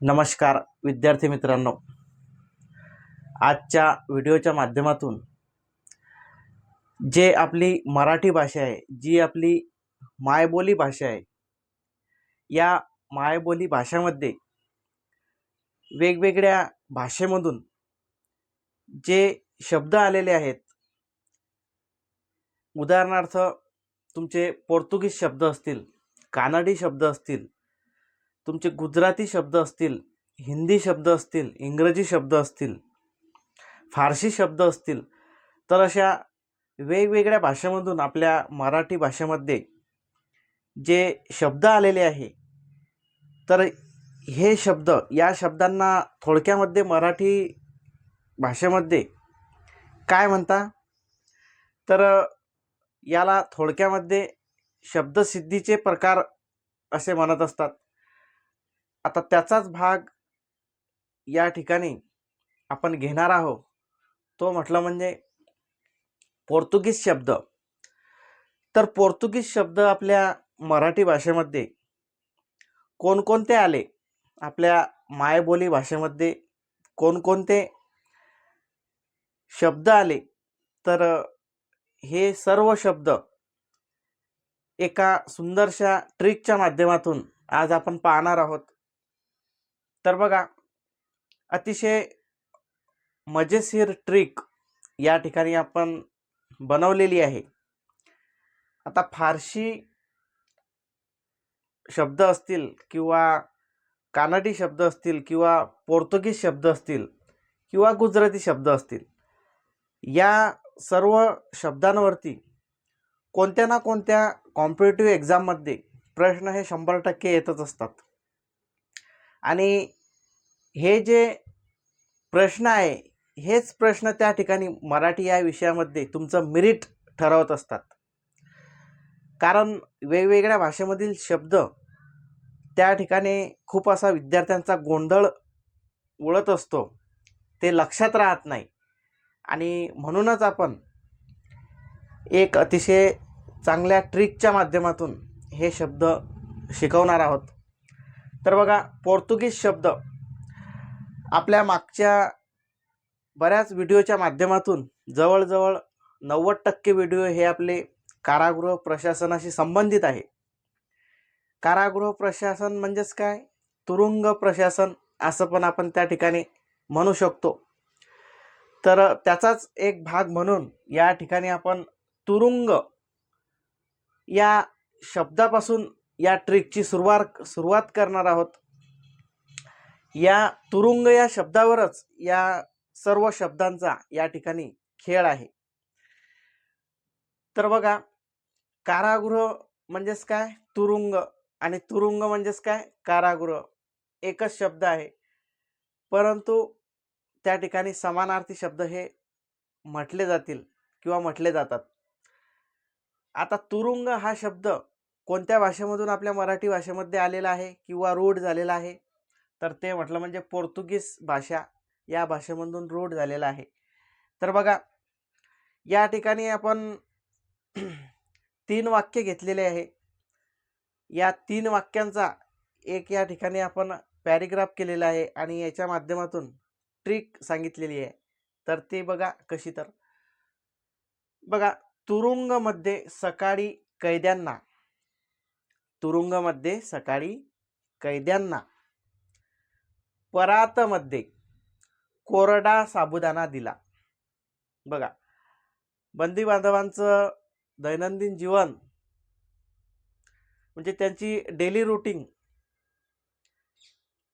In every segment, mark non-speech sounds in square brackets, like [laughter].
नमस्कार विद्यार्थी मित्रांनो. आजच्या व्हिडिओच्या माध्यमातून जे आपली मराठी भाषा आहे जी आपली मायबोली भाषा आहे या मायबोली भाषामध्ये वेगवेगळ्या भाषेमधून जे शब्द आलेले आहेत उदाहरणार्थ तुमचे पोर्तुगीज शब्द असतील कानडी शब्द असतील तुमचे गुजराती शब्द असतील हिंदी शब्द असतील इंग्रजी शब्द असतील फारसी शब्द असतील तर अशा वेगवेगळ्या भाषेमधून आपल्या मराठी भाषेमध्ये जे शब्द आलेले आहे तर हे शब्द या शब्दांना थोडक्यामध्ये मराठी भाषेमध्ये काय म्हणता? तर याला थोडक्यामध्ये शब्दसिद्धीचे प्रकार असे म्हणत असतात. आता त्याचाच भाग या ठिकाणी आपण घेणार आहोत. तो म्हटलं म्हणजे पोर्तुगीज शब्द. तर पोर्तुगीज शब्द आपल्या मराठी भाषेमध्ये कोणकोणते आले? आपल्या मायबोली भाषेमध्ये कोणकोणते शब्द आले? तर हे सर्व शब्द एका सुंदरशा ट्रिकच्या माध्यमातून आज आपण पाहणार आहोत. तर बघा अतिशय मजेशीर ट्रिक या ठिकाणी आपण बनवलेली आहे. आता फारशी शब्द असतील किंवा कानडी शब्द असतील किंवा पोर्तुगीज शब्द असतील किंवा गुजराती शब्द असतील या सर्व शब्दांवरती कोणत्या ना कोणत्या कॉम्पिटेटिव्ह एक्झाममध्ये प्रश्न हे शंभर टक्के येतच असतात. आणि हे जे प्रश्न आहे हेच प्रश्न त्या ठिकाणी मराठी या विषयामध्ये तुमचं मेरिट ठरवत असतात. कारण वेगवेगळ्या भाषेमधील शब्द त्या ठिकाणी खूप असा विद्यार्थ्यांचा गोंधळ उडत असतो. ते लक्षात राहत नाही. आणि म्हणूनच आपण एक अतिशय चांगल्या ट्रिकच्या माध्यमातून हे शब्द शिकवणार आहोत. तर बघा पोर्तुगीज शब्द आपल्या मागच्या बऱ्याच व्हिडिओच्या माध्यमातून जवळजवळ नव्वद टक्के व्हिडिओ हे आपले कारागृह प्रशासनाशी संबंधित आहे. कारागृह प्रशासन म्हणजेच काय? तुरुंग प्रशासन असं पण आपण त्या ठिकाणी म्हणू शकतो. तर त्याचाच एक भाग म्हणून या ठिकाणी आपण तुरुंग या शब्दापासून या ट्रिकची सुरुवात सुरुवात करणार आहोत. या तुरुंग या शब्दावरच या सर्व शब्दांचा या ठिकाणी खेळ आहे. तर बघा कारागृह म्हणजेच काय? तुरुंग आणि तुरुंग म्हणजेच काय? कारागृह एकच शब्द आहे. परंतु त्या ठिकाणी समानार्थी शब्द हे म्हटले जातील किंवा म्हटले जातात. आता तुरुंग हा शब्द कोणत्या भाषेमधून आपल्या मराठी भाषेमध्ये आलेला आहे किंवा रूढ झालेला आहे? तर ते म्हटलं म्हणजे पोर्तुगीज भाषा या भाषेमधून रूढ झालेला आहे. तर बघा या ठिकाणी आपण [clears throat] तीन वाक्य घेतलेले आहे. या तीन वाक्यांचा एक या ठिकाणी आपण पॅरेग्राफ केलेला आहे आणि याच्या माध्यमातून ट्रिक सांगितलेली आहे. तर ते बघा कशी तर. बघा तुरुंगमध्ये सकाळी कैद्यांना. तुरुंगमध्ये सकाळी कैद्यांना. परातमध्ये कोरडा साबुदाणा दिला. बघा बंदी बांधवांचं दैनंदिन जीवन म्हणजे त्यांची डेली रुटीन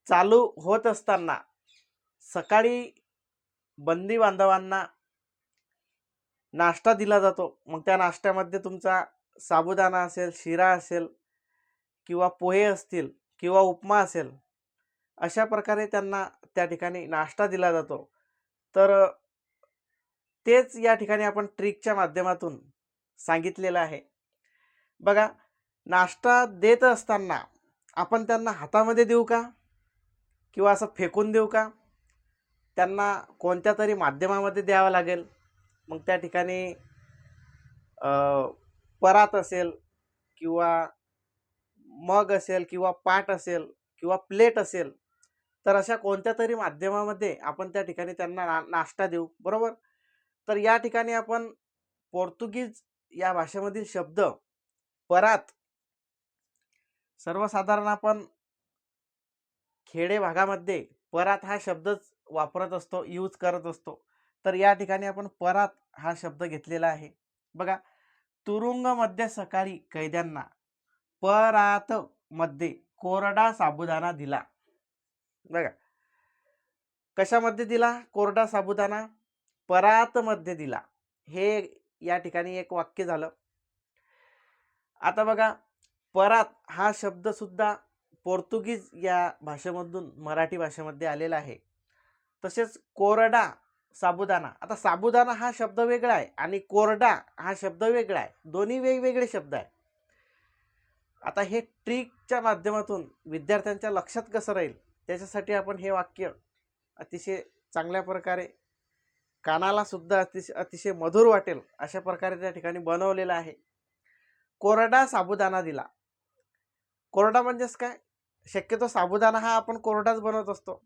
चालू होत असताना सकाळी बंदी बांधवांना नाश्ता दिला जातो. मग त्या नाश्त्यामध्ये तुमचा साबुदाणा असेल शिरा असेल किंवा पोहे असतील किंवा उपमा असेल अशा प्रकारे त्यांना त्या ठिकाणी नाश्ता दिला जातो. तर तेच या ठिकाणी आपण ट्रिकच्या माध्यमातून सांगितलेलं आहे. बघा नाश्ता देत असताना आपण त्यांना हातामध्ये देऊ का? किंवा असं फेकून देऊ का? त्यांना कोणत्या तरी माध्यमामध्ये द्यावं लागेल? मग त्या ठिकाणी परात असेल किंवा मग असेल किंवा पाट असेल किंवा प्लेट असेल तर अशा कोणत्या तरी माध्यमामध्ये आपण त्या ठिकाणी त्यांना ना नाश्ता देऊ? बरोबर? तर या ठिकाणी आपण पोर्तुगीज या भाषेमधील शब्द परात सर्वसाधारण आपण खेडे भागामध्ये परात हा शब्दच वापरत असतो यूज करत असतो. तर या ठिकाणी आपण परात हा शब्द घेतलेला आहे. बघा तुरुंगमध्ये सकाळी कैद्यांना परात मध्ये कोरडा साबुदाणा दिला. बघा कशामध्ये दिला? कोरडा साबुदाणा परात मध्ये दिला. हे या ठिकाणी एक वाक्य झालं. आता बघा परात हा शब्द सुद्धा पोर्तुगीज या भाषेमधून मराठी भाषेमध्ये आलेला आहे. तसेच कोरडा साबुदाणा. आता साबुदाणा हा शब्द वेगळा आहे आणि कोरडा हा शब्द वेगळा आहे. दोन्ही वेगवेगळे शब्द आहे आता हे ट्रिकच्या माध्यमातून विद्यार्थ्यांच्या लक्षात कसं राहील? त्याच्यासाठी आपण हे वाक्य अतिशय चांगल्या प्रकारे कानाला सुद्धा अतिशय अतिशय मधुर वाटेल अशा प्रकारे त्या ठिकाणी बनवलेलं आहे. कोरडा साबुदाणा दिला. कोरडा म्हणजेच काय? शक्यतो साबुदाणा हा आपण कोरडाच बनवत असतो.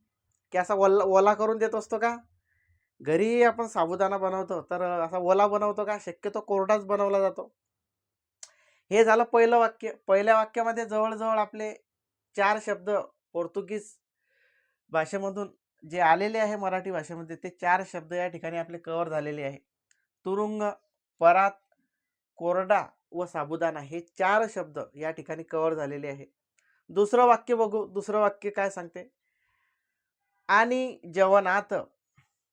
की असा ओला ओला करून देत असतो का? घरी आपण साबुदाणा बनवतो तर असा ओला बनवतो का? शक्यतो कोरडाच बनवला जातो. हे झालं पहिलं वाक्य. पहिल्या वाक्यामध्ये जवळजवळ आपले चार शब्द पोर्तुगीज भाषेमधून जे आलेले आहे मराठी भाषेमध्ये ते चार शब्द या ठिकाणी आपले कव्हर झालेले आहे. तुरुंग परात कोरडा व साबुदाणा हे चार शब्द या ठिकाणी कव्हर झालेले आहे. दुसरं वाक्य बघू. दुसरं वाक्य काय सांगते? आणि जेवणात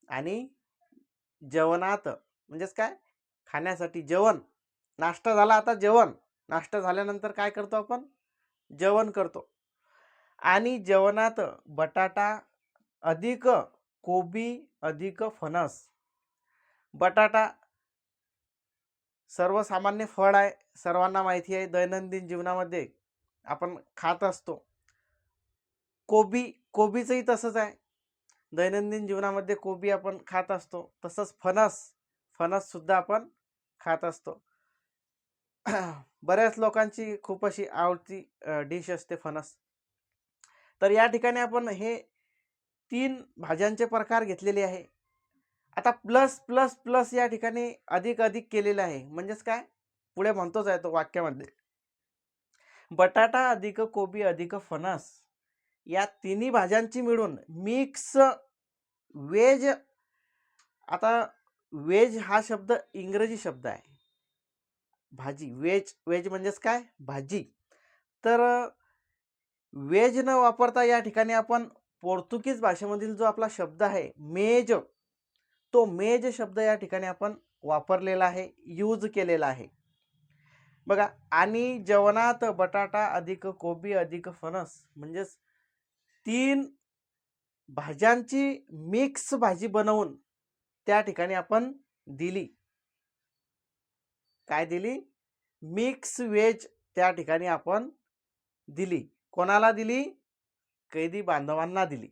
आणि जेवणात म्हणजेच काय? खाण्यासाठी जेवण. नाश्ता झाला आता जेवण. नाश्ता झाल्यानंतर काय करतो आपण? जेवण करतो. आणि जेवणात बटाटा अधिक कोबी अधिक फणस. बटाटा सर्वसामान्य फळ आहे. सर्वांना माहिती आहे. दैनंदिन जीवनामध्ये आपण खात असतो. कोबी कोबीचंही तसंच आहे. दैनंदिन जीवनामध्ये कोबी आपण खात असतो तसंच फणस फणससुद्धा आपण खात असतो. [clears throat] बऱ्याच लोकांची खूप अशी आवडती डिश असते फणस. तर या ठिकाणी आपण हे तीन भाज्यांचे प्रकार घेतलेले आहे. आता प्लस प्लस प्लस या ठिकाणी अधिक अधिक केलेलं आहे. म्हणजेच काय? पुढे म्हणतोच आहे तो वाक्यामध्ये. बटाटा अधिक कोबी अधिक फणस. या तिन्ही भाज्यांची मिळून मिक्स वेज आता वेज हा शब्द इंग्रजी शब्द आहे. भाजी वेज वेज म्हणजेच काय? भाजी. तर वेज न वापरता या ठिकाणी आपण पोर्तुगीज भाषेमधील जो आपला शब्द आहे मेज तो मेज शब्द या ठिकाणी आपण वापरलेला आहे यूज केलेला आहे. बघा आणि जेवणात बटाटा अधिक कोबी अधिक फणस म्हणजेच तीन भाज्यांची मिक्स भाजी बनवून त्या ठिकाणी आपण दिली. काय दिली? मिक्स वेज त्या ठिकाणी आपण दिली. कोणाला दिली? कैदी बांधवांना दिली.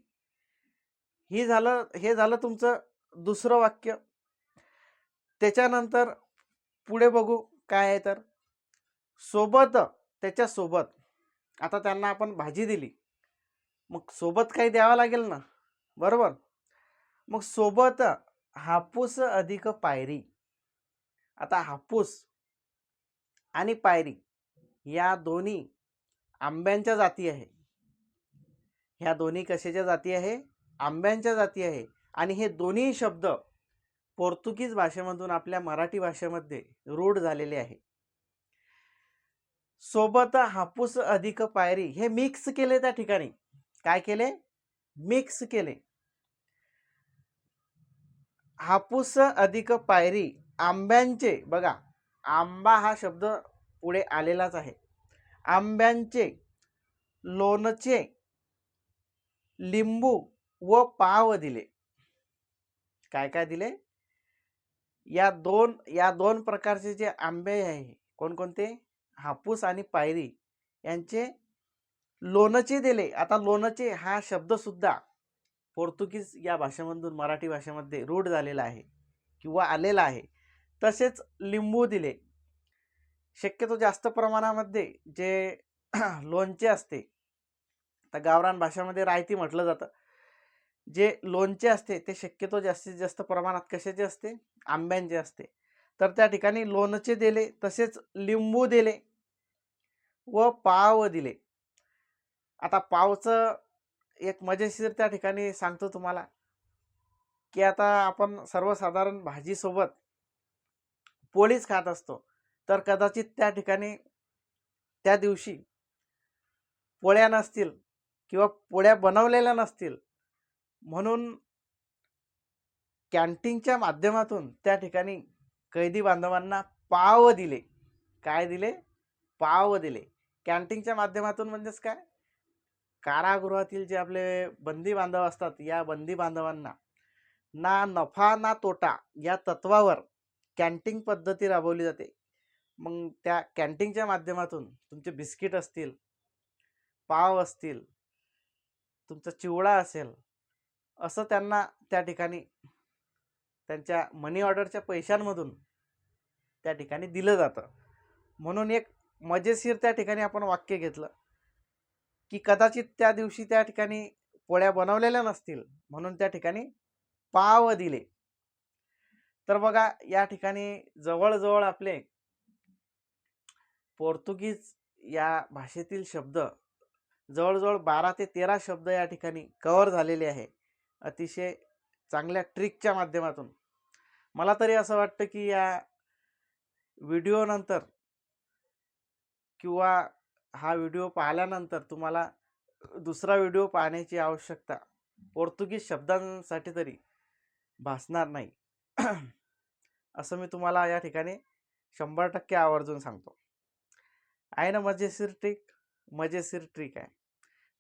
ही झालं हे झालं तुमचं दुसरं वाक्य. त्याच्यानंतर पुढे बघू काय आहे तर. सोबत त्याच्यासोबत. आता त्यांना आपण भाजी दिली. मग सोबत काही द्यावं लागेल ना? बरोबर? मग सोबत हापूस अधिक पायरी. आता हापूस आणि पायरी या दोन्ही आंब्यांच्या जाती आहे. ह्या दोन्ही कशाच्या जाती आहे? आंब्यांच्या जाती आहे. आणि हे दोन्ही शब्द पोर्तुगीज भाषेमधून आपल्या मराठी भाषेमध्ये रूढ झालेले आहे. सोबत हापूस अधिक पायरी हे मिक्स केले त्या ठिकाणी. काय केले? मिक्स केले. हापूस अधिक पायरी आंब्यांचे. बघा आंबा हा शब्द पुढे आलेलाच आहे. आंब्यांचे लोणचे लिंबू व पाव दिले. काय काय दिले? या दोन या दोन प्रकारचे जे आंबे आहे कोणकोणते? हापूस आणि पायरी. यांचे लोणचे दिले. आता लोणचे हा शब्दसुद्धा पोर्तुगीज या भाषेमधून मराठी भाषेमध्ये रूढ झालेला आहे किंवा आलेला आहे. तसेच लिंबू दिले. शक्यतो जास्त प्रमाणामध्ये जे [clears throat] लोणचे असते तर गावरान भाषेमध्ये रायती म्हटलं जातं. जे लोणचे असते ते शक्यतो जास्तीत जास्त प्रमाणात कशाचे असते? आंब्यांचे असते. तर त्या ठिकाणी लोणचे दिले तसेच लिंबू दिले व पाव दिले. आता पावचं एक मजेशीर त्या ठिकाणी सांगतो तुम्हाला की आता आपण सर्वसाधारण भाजीसोबत पोळीच खात असतो तर कदाचित त्या ठिकाणी त्या दिवशी पोळ्या नसतील किंवा पोळ्या बनवलेल्या नसतील म्हणून कॅन्टीनच्या माध्यमातून त्या ठिकाणी कैदी बांधवांना पाव दिले. काय दिले? पाव दिले. कॅन्टीनच्या माध्यमातून म्हणजेच काय? कारागृहातील जे आपले बंदी बांधव असतात या बंदी बांधवांना ना नफा ना तोटा या तत्वावर कॅन्टीन पद्धती राबवली जाते. मग त्या कॅन्टीनच्या माध्यमातून तुमचे बिस्किट असतील पाव असतील तुमचा चिवडा असेल असं त्यांना त्या ठिकाणी त्यांच्या मनी ऑर्डरच्या पैशांमधून त्या ठिकाणी दिलं जातं. म्हणून एक मजेशीर त्या ठिकाणी आपण वाक्य घेतलं. की कदाचित त्या दिवशी त्या ठिकाणी पोळ्या बनवलेल्या नसतील म्हणून त्या ठिकाणी पाव दिले. तर बघा या ठिकाणी जवळजवळ आपले पोर्तुगीज या भाषेतील शब्द जवळजवळ बारा ते तेरा शब्द या ठिकाणी कवर झालेले आहे. अतिशय चांगल्या ट्रिकच्या माध्यमातून. मला तरी असं वाटतं की या व्हिडिओनंतर किंवा हा व्हिडिओ पाहिल्यानंतर तुम्हाला दुसरा व्हिडिओ पाहण्याची आवश्यकता पोर्तुगीज शब्दांसाठी तरी भासणार नाही. असं मी तुम्हाला या ठिकाणी शंभर टक्के आवर्जून सांगतो. आहे ना मजेशीर ट्रिक मजेशीर ट्रिक आहे.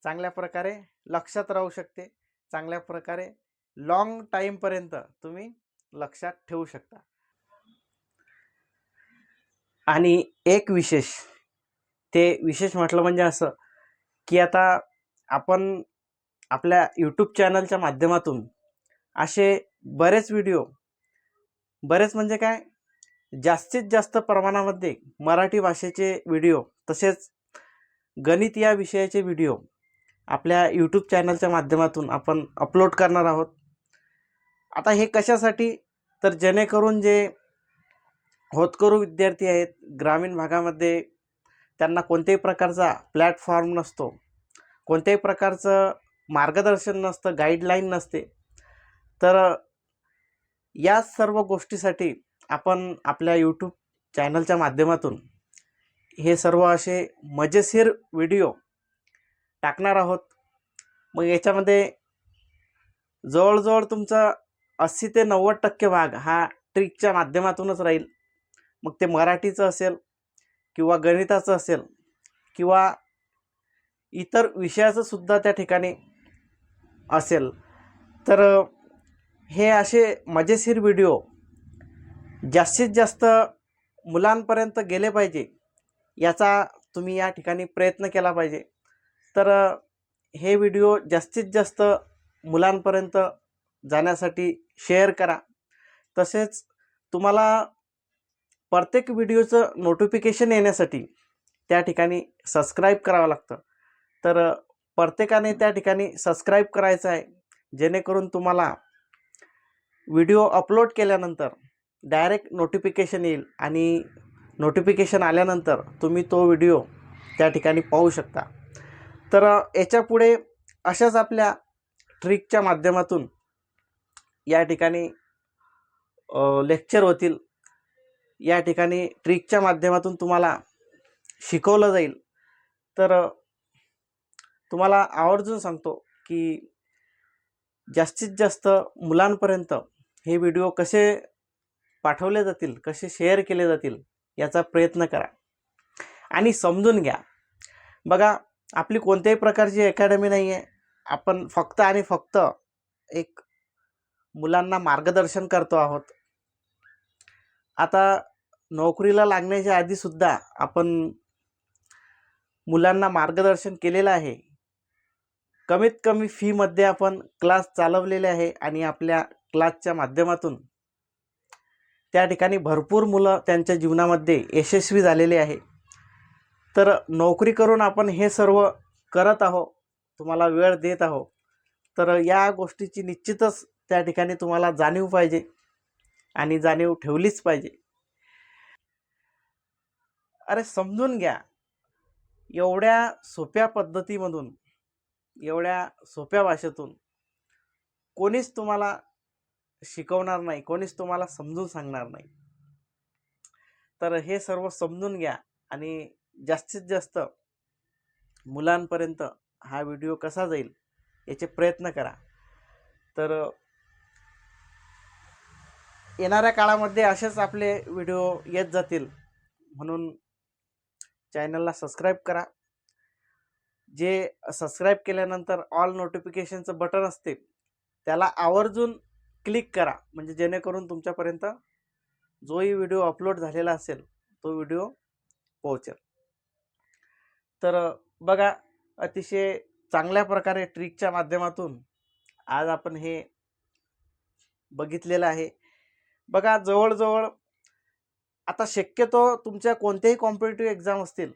चांगल्या प्रकारे लक्षात राहू शकते. चांगल्या प्रकारे लॉंग टाईमपर्यंत तुम्ही लक्षात ठेवू शकता. आणि एक विशेष ते विशेष म्हटलं म्हणजे असं की आता आपण आपल्या यूट्यूब चॅनलच्या माध्यमातून असे बरेच व्हिडिओ बरेच म्हणजे काय जास्तीत जास्त प्रमाणामध्ये मराठी भाषेचे व्हिडिओ तसेच गणित या विषयाचे व्हिडिओ आपल्या यूट्यूब चॅनलच्या माध्यमातून आपण अपलोड करणार आहोत. आता हे कशासाठी? तर जेणेकरून जे होतकरू विद्यार्थी आहेत ग्रामीण भागामध्ये त्यांना कोणत्याही प्रकारचा प्लॅटफॉर्म नसतो. कोणत्याही प्रकारचं मार्गदर्शन नसतं गाईडलाईन नसते. तर या सर्व गोष्टीसाठी आपण आपल्या यूट्यूब चॅनलच्या माध्यमातून हे सर्व असे मजेशीर व्हिडिओ टाकणार आहोत. मग याच्यामध्ये जवळजवळ तुमचा अस्सी ते नव्वद टक्के भाग हा ट्रिकच्या माध्यमातूनच राहील. मग ते मराठीचं असेल किंवा गणिताचं असेल किंवा इतर विषयाचं सुद्धा त्या ठिकाणी असेल तर हे असे मजेशीर व्हिडिओ जास्तीत जास्त मुलांपर्यंत गेले पाहिजे याचा तुम्ही या ठिकाणी प्रयत्न केला पाहिजे. तर हे व्हिडिओ जास्तीत जास्त मुलांपर्यंत जाण्यासाठी शेअर करा. तसेच तुम्हाला प्रत्येक व्हिडिओचं नोटिफिकेशन येण्यासाठी त्या ठिकाणी सबस्क्राईब करावं लागतं. तर प्रत्येकाने त्या ठिकाणी सबस्क्राईब करायचं आहे. जेणेकरून तुम्हाला व्हिडिओ अपलोड केल्यानंतर डायरेक्ट नोटिफिकेशन येईल आणि नोटिफिकेशन आल्यानंतर तुम्ही तो व्हिडिओ त्या ठिकाणी पाहू शकता. तर याच्यापुढे अशाच आपल्या ट्रिकच्या माध्यमातून या ठिकाणी लेक्चर होतील. या ठिकाणी ट्रिकच्या माध्यमातून तुम्हाला शिकवलं जाईल. तर तुम्हाला आवर्जून सांगतो की जास्तीत जास्त मुलांपर्यंत हे व्हिडिओ कसे पाठवले जातील कसे शेअर केले जातील याचा प्रयत्न करा. आणि समजून घ्या. बघा आपली कोणत्याही प्रकारची अकॅडमी नाही आहे आपण फक्त आणि फक्त एक मुलांना मार्गदर्शन करतो आहोत. आता नोकरीला लागण्याच्या आधीसुद्धा आपण मुलांना मार्गदर्शन केलेलं आहे. कमीत कमी फीमध्ये आपण क्लास चालवलेले आहे आणि आपल्या क्लासच्या माध्यमातून त्या ठिकाणी भरपूर मुलं त्यांच्या जीवनामध्ये यशस्वी झालेले आहे. तर नोकरी करून आपण हे सर्व करत आहो तुम्हाला वेळ देत आहो तर या गोष्टीची निश्चितच त्या ठिकाणी तुम्हाला जाणीव पाहिजे आणि जाणीव ठेवलीच पाहिजे. अरे समजून घ्या. एवढ्या सोप्या पद्धतीमधून एवढ्या सोप्या भाषेतून कोणीच तुम्हाला शिकवणार नाही कोणीच तुम्हाला समजून सांगणार नाही. तर हे सर्व समजून घ्या आणि जास्तीत जास्त मुलांपर्यंत हा व्हिडिओ कसा जाईल याचे प्रयत्न करा. तर येणाऱ्या काळामध्ये असेच आपले व्हिडिओ येत जातील म्हणून चॅनलला सबस्क्राईब करा. जे सबस्क्राईब केल्यानंतर ऑल नोटिफिकेशनचं बटन असते त्याला आवर्जून क्लिक करा. म्हणजे जेणेकरून तुमच्यापर्यंत जोही व्हिडिओ अपलोड झालेला असेल तो व्हिडिओ पोहोचेल. तर बघा अतिशय चांगल्या प्रकारे ट्रिकच्या माध्यमातून आज आपण हे बघितलेलं आहे. बघा जवळजवळ आता शक्यतो तुमच्या कोणत्याही कॉम्पिटेटिव्ह एक्झाम असतील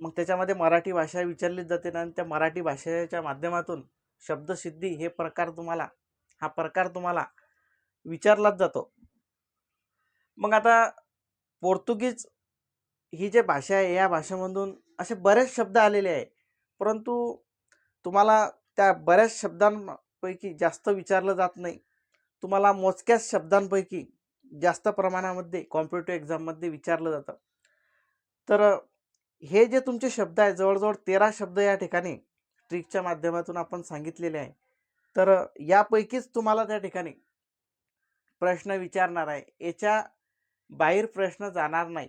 मग त्याच्यामध्ये मराठी भाषा विचारलीच जाते आणि त्या मराठी भाषेच्या माध्यमातून शब्दसिद्धी हे प्रकार तुम्हाला हा प्रकार तुम्हाला विचारलाच जातो. मग आता पोर्तुगीज ही जे भाषा आहे या भाषेमधून असे बरेच शब्द आलेले आहे परंतु तुम्हाला त्या बऱ्याच शब्दांपैकी जास्त विचारलं जात नाही. तुम्हाला मोजक्याच शब्दांपैकी जास्त प्रमाणामध्ये कॉम्पिटेटिव्ह एक्झाममध्ये विचारलं जातं. तर हे जे तुमचे शब्द आहे जवळजवळ तेरा शब्द या ठिकाणी ट्रिकच्या माध्यमातून आपण सांगितलेले आहे. तर यापैकीच तुम्हाला त्या ठिकाणी प्रश्न विचारणार आहे. याच्या बाहेर प्रश्न जाणार नाही.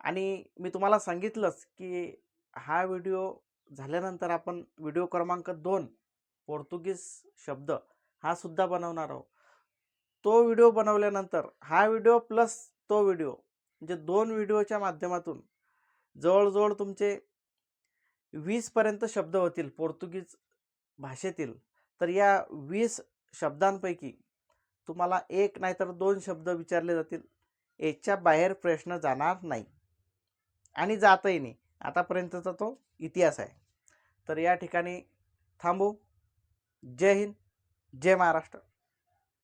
आणि मी तुम्हाला सांगितलंच की हा व्हिडिओ झाल्यानंतर आपण व्हिडिओ क्रमांक दोन पोर्तुगीज शब्द हा सुद्धा बनवणार आहोत. तो व्हिडिओ बनवल्यानंतर हा व्हिडिओ प्लस तो व्हिडिओ म्हणजे दोन व्हिडिओच्या माध्यमातून जवळजवळ तुमचे वीसपर्यंत शब्द होतील पोर्तुगीज भाषेतील. तर या वीस शब्दांपैकी तुम्हाला एक नाहीतर दोन शब्द विचारले जातील. याच्या बाहेर प्रश्न जाणार नाही. आणि जातही नाही. आतापर्यंतचा तो इतिहास आहे. तर या ठिकाणी थांबू. जय हिंद. जय महाराष्ट्र.